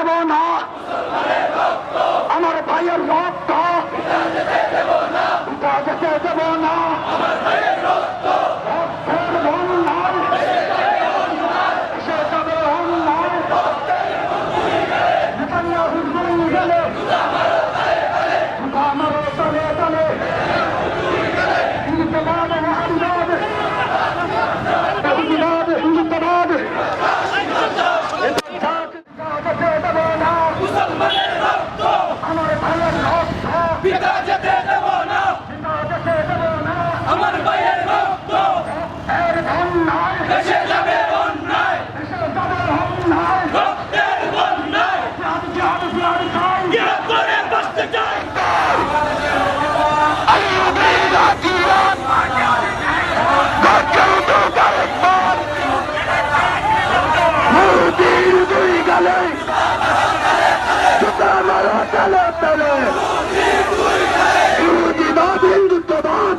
দেব না। আমার ভাইয়ের রক্ত। দেব না। তালে জুতা মারো তালে তালে ইহুদিবাদ হিন্দুত্ববাদ